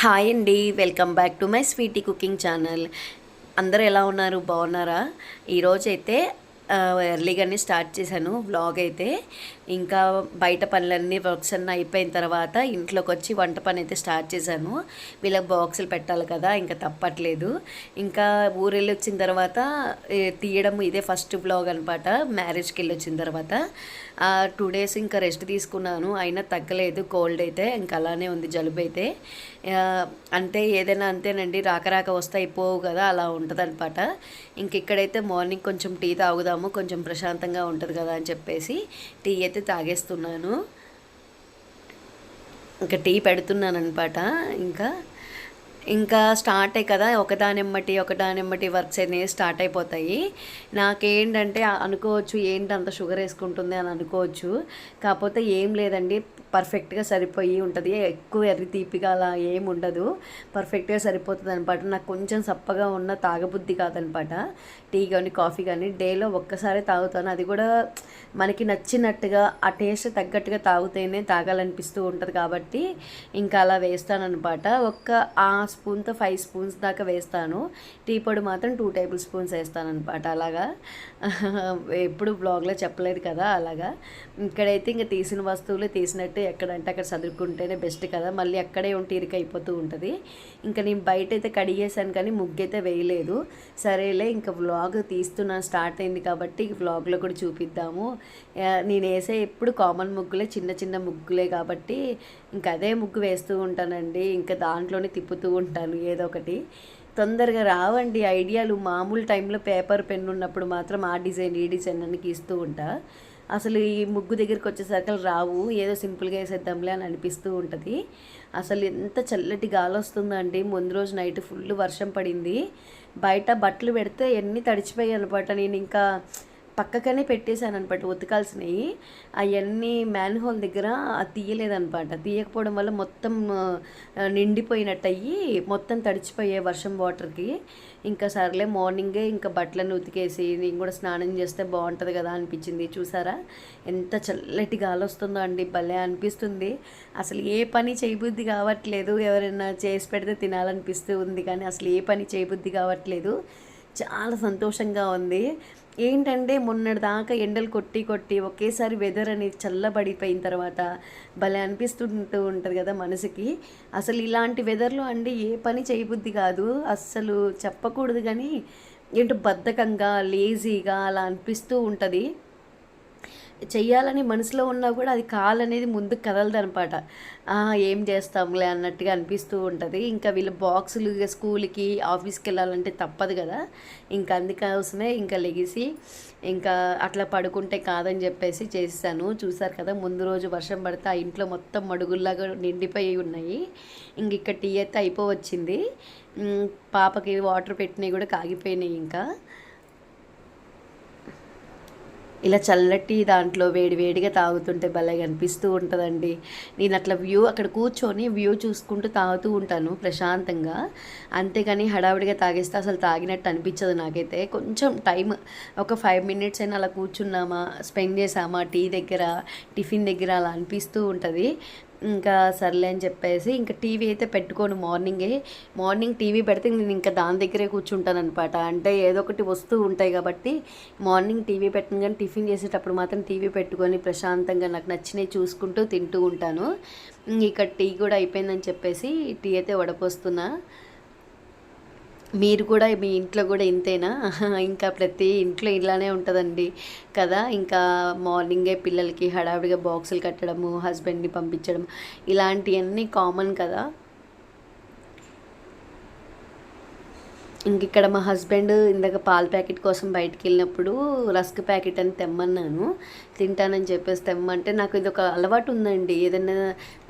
Hi అండి welcome back to my sweetie cooking channel. అందరూ ఎలా ఉన్నారు? బాగున్నారా? ఈరోజైతే ఎర్లీగానే స్టార్ట్ చేశాను వ్లాగ్ అయితే. ఇంకా బయట పనులన్నీ వర్క్స్ అన్నీ అయిపోయిన తర్వాత ఇంట్లోకి వచ్చి వంట పని అయితే స్టార్ట్ చేశాను. వీళ్ళకి బాక్సులు పెట్టాలి కదా ఇంకా తప్పట్లేదు. ఇంకా ఊరెళ్ళి వచ్చిన తర్వాత తీయడం ఇదే ఫస్ట్ బ్లాగ్ అనమాట మ్యారేజ్కి వెళ్ళి వచ్చిన తర్వాత టూ డేస్ ఇంకా రెస్ట్ తీసుకున్నాను అయినా తగ్గలేదు కోల్డ్ అయితే ఇంకా అలానే ఉంది జలుబు అయితే. అంటే ఏదైనా అంతేనండి రాక రాక వస్తే అయిపోవు కదా అలా ఉంటుంది అనమాట ఇంక ఇక్కడైతే మార్నింగ్ కొంచెం టీ తాగుదాము కొంచెం ప్రశాంతంగా ఉంటుంది కదా అని చెప్పేసి టీ అయితే తాగేస్తున్నాను. ఇంకా టీ పెడుతున్నాను అనమాట ఇంకా ఇంకా స్టార్ట్ అయ్యి కదా ఒకదానెమ్మటి ఒకదానెమ్మటి వర్క్స్ అనేవి స్టార్ట్ అయిపోతాయి. నాకేంటంటే అనుకోవచ్చు ఏంటి అంత షుగర్ వేసుకుంటుంది అని అనుకోవచ్చు. కాకపోతే ఏం లేదండి పర్ఫెక్ట్గా సరిపోయి ఉంటుంది. ఎక్కువ ఎర్రి తీపిగా అలా ఏం ఉండదు. పర్ఫెక్ట్గా సరిపోతుంది అనమాట నాకు కొంచెం సప్పగా ఉన్న తాగబుద్ధి కాదనమాట టీ కానీ కాఫీ కానీ డేలో ఒక్కసారి తాగుతాను. అది కూడా మనకి నచ్చినట్టుగా ఆ టేస్ట్ తగ్గట్టుగా తాగితేనే తాగాలనిపిస్తూ ఉంటుంది కాబట్టి ఇంకా అలా వేస్తాను అనమాట ఒక్క ఆ స్పూన్తో ఫైవ్ స్పూన్స్ దాకా వేస్తాను. టీ పొడి మాత్రం టూ టేబుల్ స్పూన్స్ వేస్తాను అనమాట అలాగా. ఎప్పుడు బ్లాగ్లో చెప్పలేదు కదా అలాగా. ఇక్కడైతే ఇంకా తీసిన వస్తువులు తీసినట్టు ఎక్కడంటే అక్కడ చదువుకుంటేనే బెస్ట్ కదా. మళ్ళీ అక్కడే ఉంటే ఇరిక అయిపోతూ ఉంటుంది. ఇంకా నేను బయట అయితే కడిగేసాను కానీ ముగ్గు అయితే వేయలేదు. సరేలే ఇంకా వ్లాగ్ తీస్తున్నా స్టార్ట్ అయింది కాబట్టి వ్లాగ్లో కూడా చూపిద్దాము. నేను వేసే ఎప్పుడు కామన్ ముగ్గులే చిన్న చిన్న ముగ్గులే కాబట్టి ఇంకా అదే ముగ్గు వేస్తూ ఉంటానండి. ఇంకా దాంట్లోనే తిప్పుతూ ఉంటాను ఏదో ఒకటి. తొందరగా రావండి ఐడియాలు. మామూలు టైంలో పేపర్ పెన్ ఉన్నప్పుడు మాత్రం ఆ డిజైన్ ఈ డిజైన్ అని గీస్తూ ఉంటా. అసలు ఈ ముగ్గు దగ్గరికి వచ్చేసరికి రావు. ఏదో సింపుల్గా వేసేద్దాంలే అని అనిపిస్తూ ఉంటుంది. అసలు ఎంత చల్లటి గాలి వస్తుందండి. ముందు రోజు నైట్ ఫుల్ వర్షం పడింది. బయట బట్టలు పెడితే ఎన్ని తడిచిపోయాయి అనమాట. నేను ఇంకా పక్కకనే పెట్టేశాను అనమాట ఉతకాల్సినవి అవన్నీ మ్యాన్ హోల్ దగ్గర తీయలేదనమాట. తీయకపోవడం వల్ల మొత్తం నిండిపోయినట్టు అయ్యి మొత్తం తడిచిపోయాయి వర్షం వాటర్కి. ఇంకా సర్లే మార్నింగే ఇంకా బట్టలను ఉతికేసి నేను కూడా స్నానం చేస్తే బాగుంటుంది కదా అనిపించింది. చూసారా? ఎంత చల్లటి గాలి వస్తుందో అండి. భలే అనిపిస్తుంది. అసలు ఏ పని చేయబుద్ధి కావట్లేదు. ఎవరైనా చేసి పెడితే తినాలనిపిస్తూ ఉంది కానీ అసలు ఏ పని చేయబుద్ధి కావట్లేదు. చాలా సంతోషంగా ఉంది. ఏంటంటే మొన్నటి దాకా ఎండలు కొట్టి కొట్టి ఒకేసారి వెదర్ అనేది చల్లబడిపోయిన తర్వాత భలే అనిపిస్తుంటూ ఉంటుంది కదా మనసుకి. అసలు ఇలాంటి వెదర్లో అండి ఏ పని చేయబుద్ధి కాదు. అస్సలు చెప్పకూడదు కానీ ఏంటో బద్ధకంగా లేజీగా అలా అనిపిస్తూ ఉంటుంది. చెయ్యాలని మనసులో ఉన్నా కూడా అది కాలనేది ముందుకు కదలదు అనమాట ఏం చేస్తాంలే అన్నట్టుగా అనిపిస్తూ ఉంటుంది. ఇంకా వీళ్ళ బాక్సులు స్కూల్కి ఆఫీస్కి వెళ్ళాలంటే తప్పదు కదా. ఇంకా అందుకోసమే ఇంకా లెగిసి ఇంకా అట్లా పడుకుంటే కాదని చెప్పేసి చేసాను చూసారు కదా ముందు రోజు వర్షం పడితే ఆ ఇంట్లో మొత్తం మడుగుల్లాగా నిండిపోయి ఉన్నాయి. ఇంక ఇక్కడ టీ అయితే అయిపోవచ్చింది. పాపకి వాటర్ పెట్టినవి కూడా కాగిపోయినాయి ఇంకా. ఇలా చల్లటి దాంట్లో వేడి వేడిగా తాగుతుంటే భలే అనిపిస్తూ ఉంటుందండి. నేను అట్లా వ్యూ అక్కడ కూర్చొని వ్యూ చూసుకుంటూ తాగుతూ ఉంటాను ప్రశాంతంగా. అంతేగాని హడావిడిగా తాగేస్తే అసలు తాగినట్టు అనిపించదు నాకైతే. కొంచెం టైం ఒక ఫైవ్ మినిట్స్ అయినా అలా కూర్చున్నామా స్పెండ్ చేసామా టీ దగ్గర టిఫిన్ దగ్గర అలా అనిపిస్తూ ఉంటుంది. ఇంకా సర్లే అని చెప్పేసి ఇంకా టీవీ అయితే పెట్టుకోను మార్నింగే. మార్నింగ్ టీవీ పెడితే నేను ఇంకా దాని దగ్గరే కూర్చుంటాను అనమాట అంటే ఏదో ఒకటి వస్తూ ఉంటాయి కాబట్టి మార్నింగ్ టీవీ పెట్టను కానీ టిఫిన్ చేసేటప్పుడు మాత్రం టీవీ పెట్టుకొని ప్రశాంతంగా నాకు నచ్చినవి చూసుకుంటూ తింటూ ఉంటాను. ఇక్కడ టీ కూడా అయిపోయిందని చెప్పేసి టీ అయితే వడపోస్తున్నా. మీరు కూడా మీ ఇంట్లో కూడా ఇంతేనా? ఇంకా ప్రతి ఇంట్లో ఇలానే ఉంటుందండి కదా? ఇంకా మార్నింగే పిల్లలకి హడావిడిగా బాక్సులు కట్టడము హస్బెండ్ని పంపించడం ఇలాంటివన్నీ కామన్ కదా? ఇంక ఇక్కడ మా హస్బెండ్ ఇందాక పాల ప్యాకెట్ కోసం బయటికి వెళ్ళినప్పుడు రస్క్ ప్యాకెట్ అని తెమ్మన్నాను. తింటానని చెప్పేసి తెమ్మంటే నాకు ఇది ఒక అలవాటు ఉందండి. ఏదైనా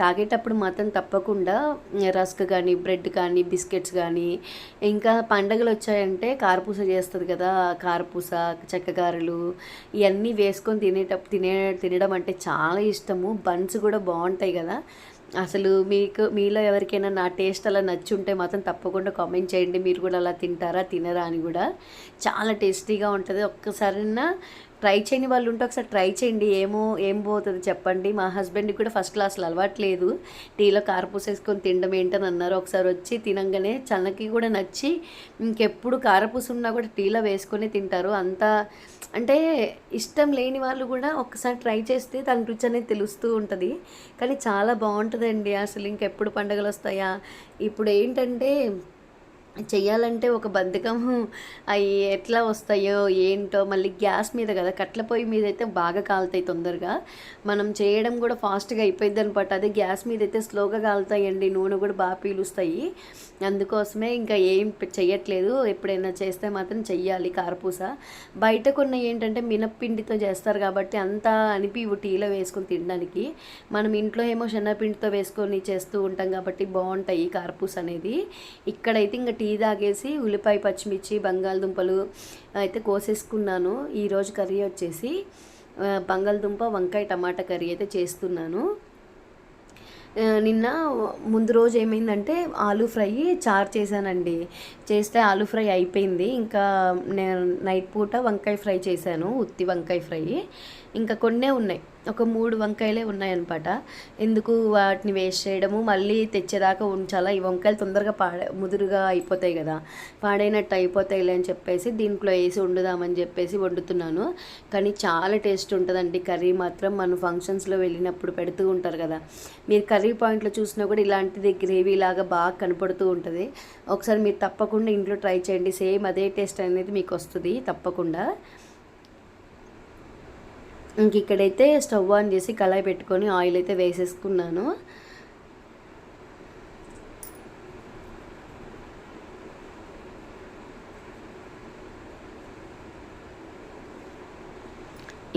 తాగేటప్పుడు మాత్రం తప్పకుండా రస్క్ కానీ బ్రెడ్ కానీ బిస్కెట్స్ కానీ ఇంకా పండగలు వచ్చాయంటే కారపూస చేస్తుంది కదా కారపూస చెక్కగారెలు ఇవన్నీ వేసుకొని తినేటప్పుడు తినే తినడం అంటే చాలా ఇష్టము. బన్స్ కూడా బాగుంటాయి కదా. అసలు మీకు మీలో ఎవరికైనా నా టేస్ట్ అలా నచ్చుంటే మాత్రం తప్పకుండా కామెంట్ చేయండి. మీరు కూడా అలా తింటారా తినరా అని కూడా. చాలా టేస్టీగా ఉంటుంది. ఒక్కసారైనా ట్రై చేయని వాళ్ళు ఉంటే ఒకసారి ట్రై చేయండి. ఏమో ఏం పోతుంది చెప్పండి. మా హస్బెండ్కి కూడా ఫస్ట్ క్లాస్లో అలవాట్లేదు. టీలో కారపూసేసుకొని తినడం ఏంటని అన్నారు. ఒకసారి వచ్చి తినంగానే చల్లకి కూడా నచ్చి ఇంకెప్పుడు కారపూస ఉన్నా కూడా టీలో వేసుకొని తింటారు. అంత అంటే ఇష్టం లేని వాళ్ళు కూడా ఒకసారి ట్రై చేస్తే దాని రుచి అనేది తెలుస్తూ ఉంటుంది. కానీ చాలా బాగుంటుందండి. అసలు ఇంకెప్పుడు పండుగలు వస్తాయా? ఇప్పుడు ఏంటంటే చెయ్యాలంటే ఒక బద్ధకం అవి ఎట్లా వస్తాయో ఏంటో మళ్ళీ గ్యాస్ మీద కదా కట్ల పొయ్యి మీద అయితే బాగా కాలుతాయి తొందరగా. మనం చేయడం కూడా ఫాస్ట్గా అయిపోయింది అనమాట అదే గ్యాస్ మీద అయితే స్లోగా కాలుతాయండి నూనె కూడా బాగా పీలుస్తాయి. అందుకోసమే ఇంకా ఏం చేయట్లేదు ఎప్పుడైనా చేస్తే మాత్రం చెయ్యాలి కారపూస. బయట కొన్ని ఏంటంటే మినప్పిండితో చేస్తారు కాబట్టి అంతా అనిపివు టీలో వేసుకొని తినడానికి. మనం ఇంట్లో ఏమో శనగపిండితో వేసుకొని చేస్తూ ఉంటాం కాబట్టి బాగుంటాయి కారపూస అనేది. ఇక్కడైతే ఇంకా టీ తాగేసి ఉల్లిపాయ పచ్చిమిర్చి బంగాళదుంపలు అయితే కోసేసుకున్నాను. ఈరోజు కర్రీ వచ్చేసి బంగాళదుంప వంకాయ టమాటా కర్రీ అయితే చేస్తున్నాను. నిన్న ముందు రోజు ఏమైందంటే ఆలూ ఫ్రై చారు చేశానండి. చేస్తే ఆలూ ఫ్రై అయిపోయింది. ఇంకా నేను నైట్ పూట వంకాయ ఫ్రై చేశాను ఉత్తి వంకాయ ఫ్రై. ఇంకా కొన్నే ఉన్నాయి. ఒక మూడు వంకాయలే ఉన్నాయన్నమాట. ఎందుకు వాటిని వేస్ట్ చేయడము? మళ్ళీ తెచ్చేదాకా ఉంచాలా? ఈ వంకాయలు తొందరగా పాడే ముదురుగా అయిపోతాయి కదా. పాడైనట్టు అయిపోతాయిలే అని చెప్పేసి దీంట్లో వేసి వండుదామని చెప్పేసి వండుతున్నాను. కానీ చాలా టేస్ట్ ఉంటుందండి. కర్రీ మాత్రం మనం ఫంక్షన్స్లో వెళ్ళినప్పుడు పెడుతూ ఉంటారు కదా. మీరు కర్రీ పాయింట్లో చూసినా కూడా ఇలాంటిది గ్రేవీ లాగా బాగా కనపడుతూ ఉంటుంది. ఒకసారి మీరు తప్పకుండా ఇంట్లో ట్రై చేయండి. సేమ్ అదే టేస్ట్ అనేది మీకు వస్తుంది తప్పకుండా. ఇంక ఇక్కడైతే స్టవ్ ఆన్ చేసి కళాయి పెట్టుకొని ఆయిల్ అయితే వేసేసుకున్నాను.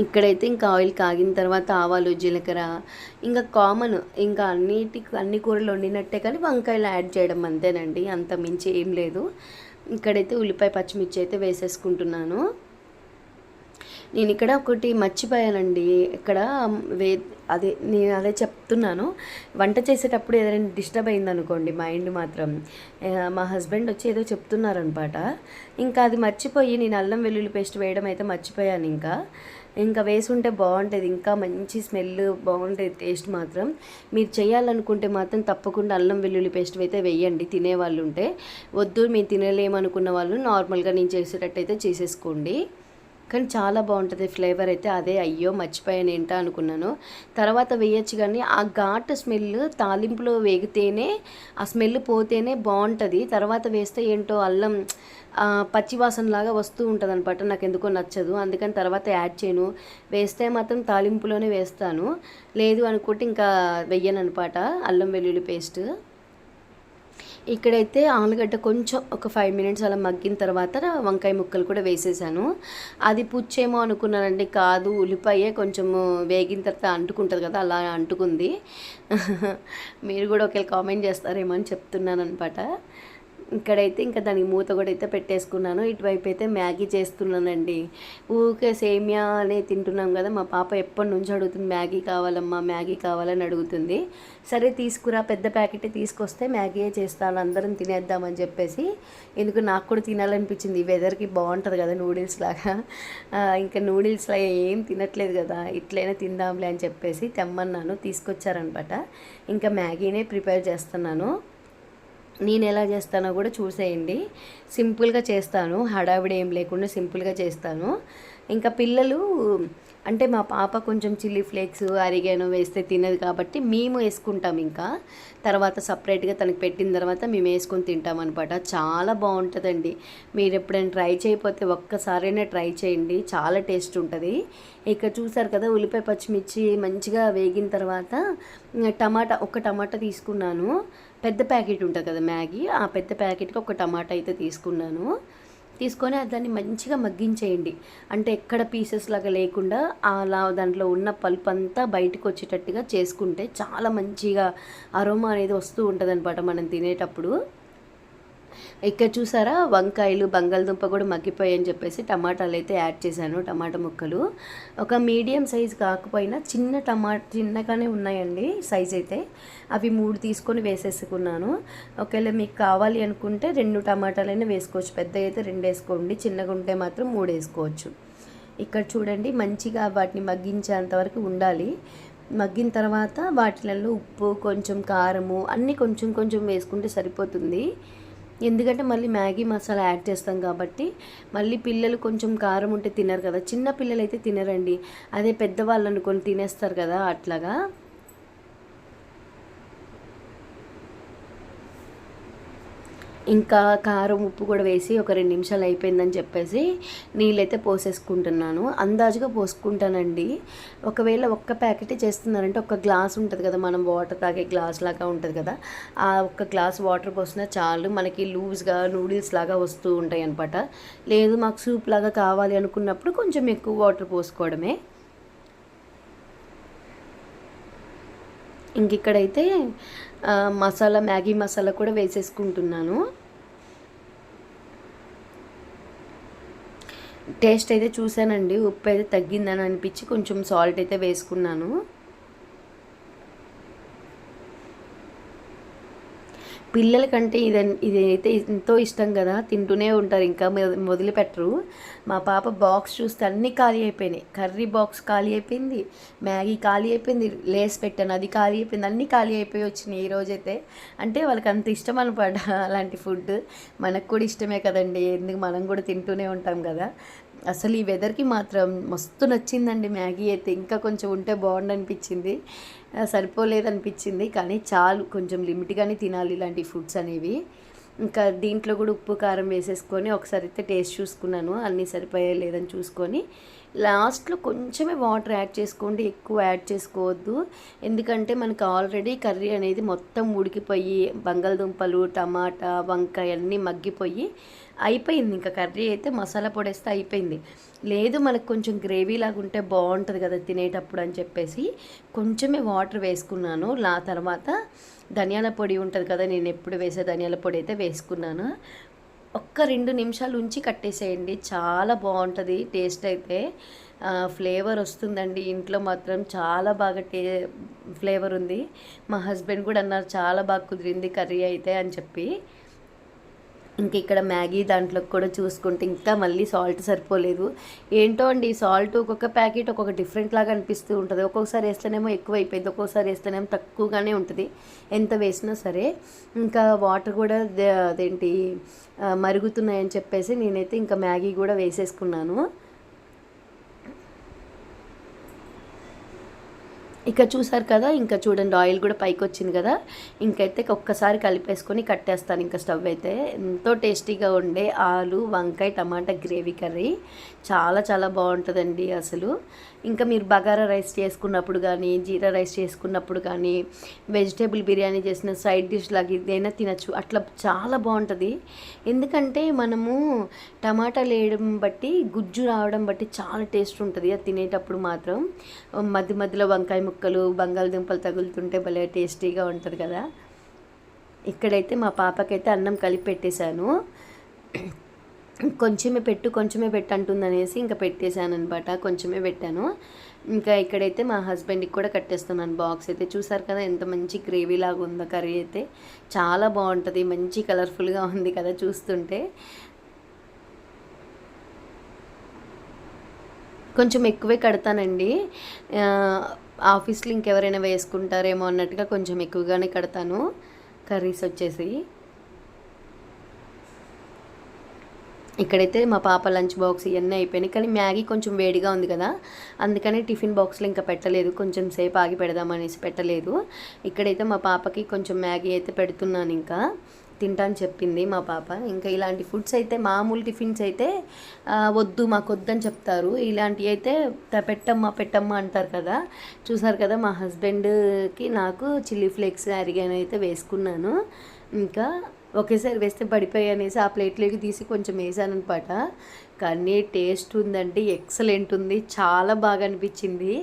ఇక్కడైతే ఇంకా ఆయిల్ కాగిన తర్వాత ఆవాలు జీలకర్ర ఇంకా కామన్ ఇంకా అన్నిటికి అన్ని కూరలు వండినట్టే కానీ వంకాయలు యాడ్ చేయడం అంతేనండి అంత మించి ఏం లేదు. ఇక్కడైతే ఉల్లిపాయ పచ్చిమిర్చి అయితే వేసేసుకుంటున్నాను. నేను ఇక్కడ ఒకటి మర్చిపోయానండి. ఇక్కడ వే అదే నేను అదే చెప్తున్నాను. వంట చేసేటప్పుడు ఏదైనా డిస్టర్బ్ అయింది అనుకోండి మైండ్ మాత్రం. మా హస్బెండ్ వచ్చి ఏదో చెప్తున్నారనమాట. ఇంకా అది మర్చిపోయి నేను అల్లం వెల్లుల్లి పేస్ట్ వేయడం అయితే మర్చిపోయాను ఇంకా. ఇంకా వేసుంటే బాగుంటుంది ఇంకా మంచి స్మెల్ బాగుంటుంది టేస్ట్ మాత్రం. మీరు చేయాలనుకుంటే మాత్రం తప్పకుండా అల్లం వెల్లుల్లి పేస్ట్ అయితే వేయండి తినేవాళ్ళు ఉంటే. వద్దు మీరు తినలేమనుకున్న వాళ్ళు నార్మల్గా నేను చేసేటట్టయితే చేసేసుకోండి. కానీ చాలా బాగుంటుంది. ఫ్లేవర్ అయితే అదే. అయ్యో మర్చిపోయాను. ఏంటా అనుకున్నాను. తర్వాత వేయచ్చు కానీ ఆ ఘాటు స్మెల్ తాలింపులో వేగితేనే ఆ స్మెల్ పోతేనే బాగుంటుంది. తర్వాత వేస్తే ఏంటో అల్లం పచ్చివాసనలాగా వస్తూ ఉంటుంది అనమాట నాకు ఎందుకో నచ్చదు. అందుకని తర్వాత యాడ్ చేయను. వేస్తే మాత్రం తాలింపులోనే వేస్తాను. లేదు అనుకుంటే ఇంకా వెయ్యను అనమాట అల్లం వెల్లుల్లి పేస్ట్. ఇక్కడైతే ఆలుగడ్డ కొంచెం ఒక ఫైవ్ మినిట్స్ అలా మగ్గిన తర్వాత వంకాయ ముక్కలు కూడా వేసేసాను. అది పుచ్చేమో అనుకున్నానండి కాదు ఉల్లిపాయే కొంచెం వేగిన తర్వాత అంటుకుంటుంది కదా అలా అంటుకుంది. మీరు కూడా ఒకవేళ కామెంట్ చేస్తారేమో అని చెప్తున్నాను అనమాట ఇక్కడైతే ఇంకా దానికి మూత కూడా అయితే పెట్టేసుకున్నాను. ఇటువైపు అయితే మ్యాగీ చేస్తున్నానండి. ఊకే సేమియా అనే తింటున్నాం కదా మా పాప ఎప్పటి నుంచి అడుగుతుంది మ్యాగీ కావాలమ్మా మ్యాగీ కావాలని అడుగుతుంది. సరే తీసుకురా పెద్ద ప్యాకెట్ తీసుకొస్తే మ్యాగీయే చేస్తాను అందరం తినేద్దామని చెప్పేసి ఎందుకు నాకు కూడా తినాలనిపించింది. ఈ వెదర్కి బాగుంటుంది కదా నూడిల్స్ లాగా. ఇంకా నూడిల్స్ లాగా ఏం తినట్లేదు కదా ఇట్లయినా తిందాంలే అని చెప్పేసి తెమ్మన్నాను తీసుకొచ్చారనమాట. ఇంకా మ్యాగీనే ప్రిపేర్ చేస్తున్నాను. నేను ఎలా చేస్తానో కూడా చూసేయండి. సింపుల్గా చేస్తాను. హడావిడి ఏం లేకుండా సింపుల్గా చేస్తాను. ఇంకా పిల్లలు అంటే మా పాప కొంచెం చిల్లీ ఫ్లేక్స్ అరిగాను వేస్తే తినదు కాబట్టి మేము వేసుకుంటాం ఇంకా. తర్వాత సపరేట్గా తనకి పెట్టిన తర్వాత మేము వేసుకొని తింటాం అనమాట చాలా బాగుంటుందండి. మీరు ఎప్పుడైనా ట్రై చేయకపోతే ఒక్కసారైనా ట్రై చేయండి. చాలా టేస్ట్ ఉంటుంది. ఇక్కడ చూసారు కదా ఉల్లిపాయ పచ్చిమిర్చి మంచిగా వేగిన తర్వాత టమాటా ఒక టమాటా తీసుకున్నాను. పెద్ద ప్యాకెట్ ఉంటుంది కదా మ్యాగీ ఆ పెద్ద ప్యాకెట్కి ఒక టమాటా అయితే తీసుకున్నాను. తీసుకొని దాన్ని మంచిగా మగ్గించేయండి. అంటే ఎక్కడ పీసెస్ లాగా లేకుండా అలా దాంట్లో ఉన్న పల్ప్ అంతా బయటకు వచ్చేటట్టుగా చేసుకుంటే చాలా మంచిగా అరోమా అనేది వస్తూ ఉంటుంది అనమాట మనం తినేటప్పుడు. ఇక్కడ చూసారా? వంకాయలు బంగాళదుంప కూడా మగ్గిపోయాయని చెప్పేసి టమాటాలు అయితే యాడ్ చేశాను టమాటా ముక్కలు. ఒక మీడియం సైజ్ కాకపోయినా చిన్న టమా చిన్నగానే ఉన్నాయండి సైజ్ అయితే. అవి మూడు తీసుకొని వేసేసుకున్నాను. ఒకవేళ మీకు కావాలి అనుకుంటే రెండు టమాటాలైనా వేసుకోవచ్చు. పెద్ద అయితే రెండు వేసుకోండి చిన్నగా ఉంటే మాత్రం మూడు వేసుకోవచ్చు. ఇక్కడ చూడండి మంచిగా వాటిని మగ్గించేంత వరకు ఉండాలి. మగ్గిన తర్వాత వాటిలలో ఉప్పు కొంచెం కారము అన్నీ కొంచెం కొంచెం వేసుకుంటే సరిపోతుంది. ఎందుకంటే మళ్ళీ మ్యాగీ మసాలా యాడ్ చేస్తాం కాబట్టి మళ్ళీ పిల్లలు కొంచెం కారం ఉంటే తినరు కదా. చిన్న పిల్లలు అయితే తినరండి. అదే పెద్దవాళ్ళు అనుకొని తినేస్తారు కదా అట్లాగా. ఇంకా కారం ఉప్పు కూడా వేసి ఒక రెండు నిమిషాలు అయిపోయిందని చెప్పేసి నీళ్ళైతే పోసేసుకుంటున్నాను. అందాజుగా పోసుకుంటానండి. ఒకవేళ ఒక్క ప్యాకెట్ చేస్తున్నారంటే ఒక గ్లాస్ ఉంటుంది కదా మనం వాటర్ తాగే గ్లాస్ లాగా ఉంటుంది కదా ఆ ఒక్క గ్లాస్ వాటర్ పోసినా చాలు మనకి లూజ్గా నూడిల్స్ లాగా వస్తూ ఉంటాయి అనమాట లేదు మాకు సూప్ లాగా కావాలి అనుకున్నప్పుడు కొంచెం ఎక్కువ వాటర్ పోసుకోవడమే. ఇంక ఇక్కడైతే మసాలా మ్యాగీ మసాలా కూడా వేసేసుకుంటున్నాను. టేస్ట్ అయితే చూశానండి ఉప్పు అయితే తగ్గిందని అనిపించి కొంచెం సాల్ట్ అయితే వేసుకున్నాను. పిల్లలకంటే ఇది ఇది అయితే ఎంతో ఇష్టం కదా తింటూనే ఉంటారు ఇంకా వదిలిపెట్టరు మా పాప బాక్స్ చూస్తే అన్నీ ఖాళీ అయిపోయినాయి. కర్రీ బాక్స్ ఖాళీ అయిపోయింది మ్యాగీ ఖాళీ అయిపోయింది లేస్ పెట్టాను అది ఖాళీ అయిపోయింది అన్నీ ఖాళీ అయిపోయి వచ్చినాయి ఈ రోజైతే. అంటే వాళ్ళకి అంత ఇష్టం అనమాట అలాంటి ఫుడ్. మనకు కూడా ఇష్టమే కదండి ఎందుకు మనం కూడా తింటూనే ఉంటాం కదా. అసలు ఈ వెదర్కి మాత్రం మస్తు నచ్చిందండి మ్యాగీ అయితే ఇంకా కొంచెం ఉంటే బాగుండనిపించింది. సరిపోలేదనిపించింది. కానీ చాలు కొంచెం లిమిట్గానే తినాలి ఇలాంటి ఫుడ్స్ అనేవి. ఇంకా దీంట్లో కూడా ఉప్పు కారం వేసేసుకొని ఒకసారి అయితే టేస్ట్ చూసుకున్నాను. అన్నీ సరిపోయే లేదని చూసుకొని లాస్ట్లో కొంచెమే వాటర్ యాడ్ చేసుకోండి ఎక్కువ యాడ్ చేసుకోవద్దు. ఎందుకంటే మనకు ఆల్రెడీ కర్రీ అనేది మొత్తం ఉడికిపోయి బంగాళదుంపలు టమాటా వంకాయ అన్నీ మగ్గిపోయి అయిపోయింది. ఇంకా కర్రీ అయితే మసాలా పొడి వేస్తే అయిపోయింది. లేదు మనకు కొంచెం గ్రేవీ లాగా ఉంటే బాగుంటుంది కదా తినేటప్పుడు అని చెప్పేసి కొంచెమే వాటర్ వేసుకున్నాను. లా తర్వాత ధనియాల పొడి ఉంటుంది కదా నేను ఎప్పుడు వేసే ధనియాల పొడి అయితే వేసుకున్నాను. ఒక్క రెండు నిమిషాలు ఉంచి కట్టేసేయండి. చాలా బాగుంటుంది టేస్ట్ అయితే. ఫ్లేవర్ వస్తుందండి. ఇంట్లో మాత్రం చాలా బాగా టే ఫ్లేవర్ ఉంది. మా హస్బెండ్ కూడా అన్నారు చాలా బాగా కుదిరింది కర్రీ అయితే అని చెప్పి. ఇంక ఇక్కడ మ్యాగీ దాంట్లో కూడా చూసుకుంటే ఇంకా మళ్ళీ సాల్ట్ సరిపోలేదు. ఏంటో అండి సాల్ట్ ఒక్కొక్క ప్యాకెట్ ఒక్కొక్క డిఫరెంట్ లాగా అనిపిస్తూ ఉంటుంది. ఒక్కొక్కసారి వేస్తేనేమో ఎక్కువ అయిపోయింది ఒక్కొక్కసారి వేస్తేనేమో తక్కువగానే ఉంటుంది. ఎంత వేసినా సరే. ఇంకా వాటర్ కూడా అదేంటి మరుగుతున్నాయని చెప్పేసి నేనైతే ఇంకా మ్యాగీ కూడా వేసేసుకున్నాను. ఇక చూసారు కదా ఇంకా చూడండి ఆయిల్ కూడా పైకి వచ్చింది కదా. ఇంకైతే ఒక్కసారి కలిపేసుకొని కట్టేస్తాను ఇంకా స్టవ్ అయితే. ఎంతో టేస్టీగా ఉండే ఆలు వంకాయ టమాటా గ్రేవీ కర్రీ. చాలా చాలా బాగుంటుందండి అసలు. ఇంకా మీరు బగారా రైస్ చేసుకున్నప్పుడు కానీ జీరా రైస్ చేసుకున్నప్పుడు కానీ వెజిటేబుల్ బిర్యానీ చేసిన సైడ్ డిష్ లాగా ఇదైనా తినచ్చు. అట్లా చాలా బాగుంటుంది. ఎందుకంటే మనము టమాటాలు వేయడం బట్టి గుజ్జు రావడం బట్టి చాలా టేస్ట్ ఉంటుంది. అది తినేటప్పుడు మాత్రం మధ్య మధ్యలో వంకాయ ముక్క ముక్కలు బంగాళదుంపలు తగులుతుంటే భలే టేస్టీగా ఉంటుంది కదా. ఇక్కడైతే మా పాపకైతే అన్నం కలిపి పెట్టేశాను. కొంచెమే పెట్టు కొంచెమే పెట్టు అంటుందనేసి ఇంకా పెట్టేశాను అనమాట కొంచెమే పెట్టాను. ఇంకా ఇక్కడైతే మా హస్బెండ్కి కూడా కట్టేస్తున్నాను బాక్స్ అయితే. చూసారు కదా ఎంత మంచి గ్రేవీ లాగా ఉందో కర్రీ అయితే. చాలా బాగుంటుంది మంచి కలర్ఫుల్గా ఉంది కదా చూస్తుంటే. కొంచెం ఎక్కువే కడతానండి. ఆఫీస్లో ఇంకెవరైనా వేసుకుంటారేమో అన్నట్టుగా కొంచెం ఎక్కువగానే కడతాను. కర్రీస్ వచ్చేసి. ఇక్కడైతే మా పాప లంచ్ బాక్స్ ఇవన్నీ అయిపోయినాయి. కానీ మ్యాగీ కొంచెం వేడిగా ఉంది కదా. అందుకని టిఫిన్ బాక్స్లో ఇంకా పెట్టలేదు. కొంచెం సేపు ఆగి పెడదామనేసి పెట్టలేదు. ఇక్కడైతే మా పాపకి కొంచెం మ్యాగీ అయితే పెడుతున్నాను ఇంకా. తింటాను చెప్పింది మా పాప. ఇంకా ఇలాంటి ఫుడ్స్ అయితే మామూలు టిఫిన్స్ అయితే వద్దు మాకు వద్దని చెప్తారు. ఇలాంటివి అయితే పెట్టమ్మా పెట్టమ్మా అంటారు కదా. చూసారు కదా మా హస్బెండ్కి నాకు చిల్లీ ఫ్లేక్స్ అరిగాను అయితే వేసుకున్నాను. ఇంకా ఒకేసారి వేస్తే పడిపోయి అనేసి ఆ ప్లేట్లోకి తీసి కొంచెం వేసాను అనమాట కానీ టేస్ట్ ఉందంటే ఎక్సలెంట్ ఉంది చాలా బాగా అనిపించింది.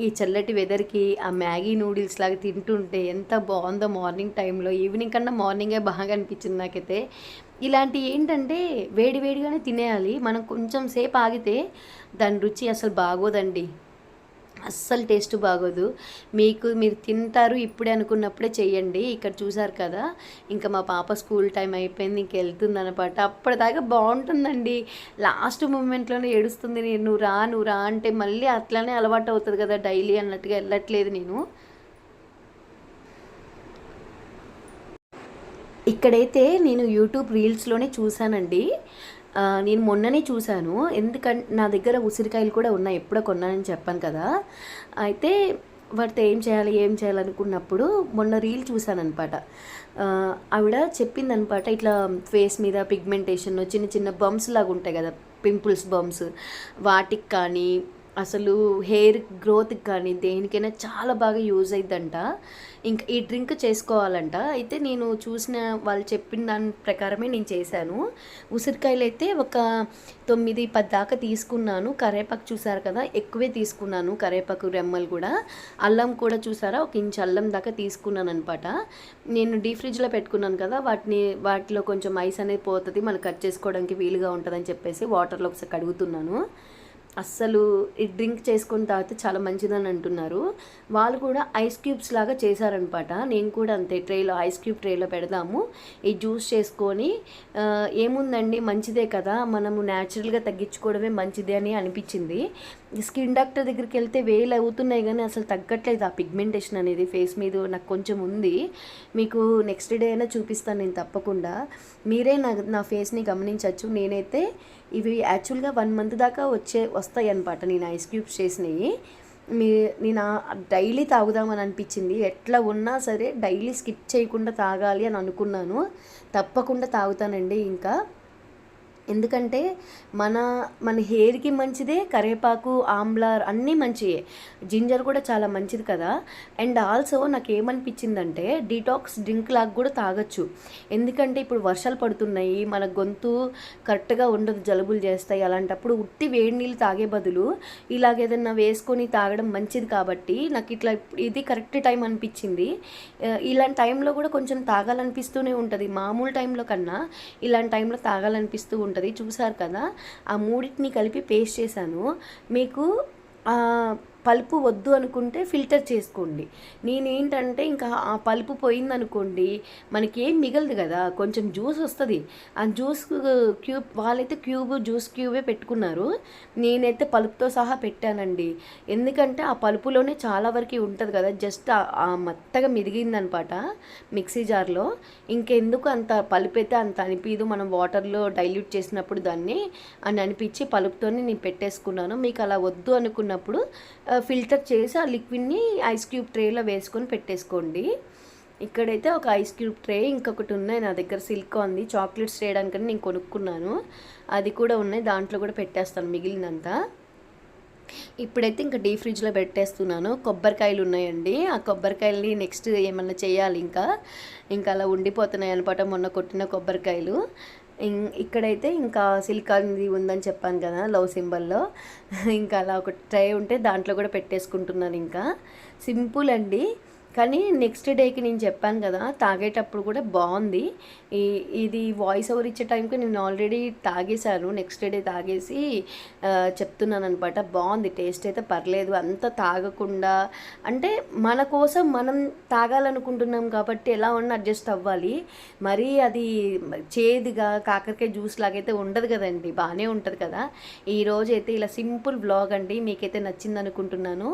ఈ చల్లటి వెదర్కి ఆ మ్యాగీ నూడిల్స్ లాగా తింటుంటే ఎంత బాగుందో మార్నింగ్ టైంలో ఈవినింగ్ కన్నా మార్నింగే బాగా అనిపించింది నాకైతే. ఇలాంటి ఏంటంటే వేడి వేడిగానే తినేయాలి. మనం కొంచెం సేపు ఆగితే దాని రుచి అసలు బాగోదండి. అస్సలు టేస్ట్ బాగోదు. మీకు మీరు తింటారు ఇప్పుడే అనుకున్నప్పుడే చెయ్యండి. ఇక్కడ చూసారు కదా ఇంకా మా పాప స్కూల్ టైం అయిపోయింది ఇంక వెళ్తుంది అనమాట అప్పటిదాకా బాగుంటుందండి. లాస్ట్ మూమెంట్లోనే ఏడుస్తుంది నేను నువ్వు రా నువ్వు రా అంటే మళ్ళీ అట్లానే అలవాటు అవుతుంది కదా డైలీ అన్నట్టుగా వెళ్ళట్లేదు నేను. ఇక్కడైతే నేను యూట్యూబ్ రీల్స్లోనే చూశానండి. నేను మొన్ననే చూశాను. ఎందుకంటే నా దగ్గర ఉసిరికాయలు కూడా ఉన్నాయి. ఎప్పుడో కొన్నానని చెప్పాను కదా. అయితే వాటితో ఏం చేయాలి ఏం చేయాలనుకున్నప్పుడు మొన్న రీల్ చూశానమాట ఆవిడ చెప్పిందనమాట ఇట్లా ఫేస్ మీద పిగ్మెంటేషన్ చిన్న చిన్న బంప్స్ లాగా ఉంటాయి కదా పింపుల్స్ బంప్స్ వాటికి కానీ అసలు హెయిర్ గ్రోత్కి కానీ దేనికైనా చాలా బాగా యూజ్ అయిద్దంట. ఇంకా ఈ డ్రింక్ చేసుకోవాలంట. అయితే నేను చూసిన వాళ్ళు చెప్పిన దాని ప్రకారమే నేను చేశాను. ఉసిరికాయలు అయితే ఒక తొమ్మిది పది దాకా తీసుకున్నాను. కరేపాకు చూసారు కదా ఎక్కువే తీసుకున్నాను కరేపాకు రెమ్మలు కూడా. అల్లం కూడా చూసారా ఒక ఇంచు అల్లం దాకా తీసుకున్నాను అనమాట నేను డీ ఫ్రిడ్జ్లో పెట్టుకున్నాను కదా వాటిని వాటిలో కొంచెం ఐస్ అనేది పోతుంది. మనం కట్ చేసుకోవడానికి వీలుగా ఉంటుందని చెప్పేసి వాటర్లో ఒకసారి కడుగుతున్నాను. అస్సలు ఈ డ్రింక్ చేసుకొని తాగితే చాలా మంచిదని అంటున్నారు. వాళ్ళు కూడా ఐస్ క్యూబ్స్ లాగా చేశారనమాట. నేను కూడా అంతే ట్రేలో ఐస్ క్యూబ్ ట్రేలో పెడదాము. ఈ జ్యూస్ చేసుకొని ఏముందండి? మంచిదే కదా. మనము న్యాచురల్గా తగ్గించుకోవడమే మంచిదే అని అనిపించింది. స్కిన్ డాక్టర్ దగ్గరికి వెళ్తే వేలు అవుతున్నాయి కానీ అసలు తగ్గట్లేదు. ఆ పిగ్మెంటేషన్ అనేది ఫేస్ మీద నాకు కొంచెం ఉంది. మీకు నెక్స్ట్ డే అయినా చూపిస్తాను నేను తప్పకుండా. మీరే నా నా ఫేస్ని గమనించవచ్చు నేనైతే ఇవి యాక్చువల్గా వన్ మంత్ దాకా వచ్చే వస్తాయి అనమాట నేను ఐస్ క్యూబ్స్ చేసినవి. మీ నేను డైలీ తాగుదామని అనిపించింది. ఎట్లా ఉన్నా సరే డైలీ స్కిప్ చేయకుండా తాగాలి అని అనుకున్నాను. తప్పకుండా తాగుతానండి ఇంకా. ఎందుకంటే మన మన హెయిర్కి మంచిదే కరివేపాకు ఆమ్లార్ అన్నీ మంచియే. జింజర్ కూడా చాలా మంచిది కదా. అండ్ ఆల్సో నాకు ఏమనిపించిందంటే డీటాక్స్ డ్రింక్ లాగా కూడా తాగొచ్చు. ఎందుకంటే ఇప్పుడు వర్షాలు పడుతున్నాయి మన గొంతు కరెక్ట్గా ఉండదు జలుబులు చేస్తాయి. అలాంటప్పుడు ఉట్టి వేడి నీళ్ళు తాగే బదులు ఇలాగ ఏదన్నా వేసుకొని తాగడం మంచిది కాబట్టి నాకు ఇట్లా ఇది కరెక్ట్ టైం అనిపించింది. ఇలాంటి టైంలో కూడా కొంచెం తాగాలనిపిస్తూనే ఉంటుంది. మామూలు టైంలో కన్నా ఇలాంటి టైంలో తాగాలనిపిస్తూ ఉంటుంది. చూసారు కదా? ఆ మూడింటిని కలిపి పేస్ట్ చేశాను. మీకు పలుపు వద్దు అనుకుంటే ఫిల్టర్ చేసుకోండి. నేనేంటంటే ఇంకా ఆ పలుపు పోయిందనుకోండి మనకి ఏం మిగలదు కదా కొంచెం జ్యూస్ వస్తుంది. ఆ జ్యూస్ క్యూబ్ వాళ్ళైతే క్యూబ్ జ్యూస్ క్యూబే పెట్టుకున్నారు. నేనైతే పలుపుతో సహా పెట్టానండి. ఎందుకంటే ఆ పలుపులోనే చాలా వరకు ఉంటుంది కదా జస్ట్ ఆ మెత్తగా మిరిగిందనమాట మిక్సీ జార్లో. ఇంకెందుకు అంత పలుపు అయితే అంత అనిపించదు మనం వాటర్లో డైల్యూట్ చేసినప్పుడు దాన్ని అని అనిపించి పలుపుతోనే నేను పెట్టేసుకున్నాను. మీకు అలా వద్దు అనుకున్నప్పుడు ఫిల్టర్ చేసి ఆ లిక్విడ్ని ఐస్ క్యూబ్ ట్రేలో వేసుకొని పెట్టేసుకోండి. ఇక్కడైతే ఒక ఐస్ క్యూబ్ ట్రే ఇంకొకటి ఉన్నాయి నా దగ్గర. సిల్క్ ఉంది. చాక్లెట్స్ చేయడానికని నేను కొనుక్కున్నాను. అది కూడా ఉన్నాయి. దాంట్లో కూడా పెట్టేస్తాను మిగిలినంతా. ఇప్పుడైతే ఇంకా డీ ఫ్రిడ్జ్లో పెట్టేస్తున్నాను. కొబ్బరికాయలు ఉన్నాయండి. ఆ కొబ్బరికాయలని నెక్స్ట్ ఏమన్నా చేయాలి ఇంకా? ఇంకా అలా ఉండిపోతున్నాయి అనమాట మొన్న కొట్టిన కొబ్బరికాయలు. ఇక్కడైతే ఇంకా సిలికాన్ది ఉందని చెప్పాను కదా లవ్ సింబల్లో ఇంకా అలా ఒక ట్రై ఉంటే దాంట్లో కూడా పెట్టేసుకుంటున్నాను ఇంకా. సింపుల్ అండి. కానీ నెక్స్ట్ డేకి నేను చెప్పాను కదా తాగేటప్పుడు కూడా బాగుంది. ఈ ఇది వాయిస్ ఓవర్ ఇచ్చే టైంకి నేను ఆల్రెడీ తాగేశాను నెక్స్ట్ డే తాగేసి చెప్తున్నాను అనమాట బాగుంది టేస్ట్ అయితే పర్లేదు అంత తాగకుండా. అంటే మన కోసం మనం తాగాలనుకుంటున్నాం కాబట్టి ఎలా ఉన్నా అడ్జస్ట్ అవ్వాలి. మరీ అది చేదుగా కాకరకాయ జ్యూస్ లాగైతే ఉండదు కదండి బాగానే ఉంటుంది కదా. ఈరోజు అయితే ఇలా సింపుల్ బ్లాగ్ అండి మీకైతే నచ్చింది అనుకుంటున్నాను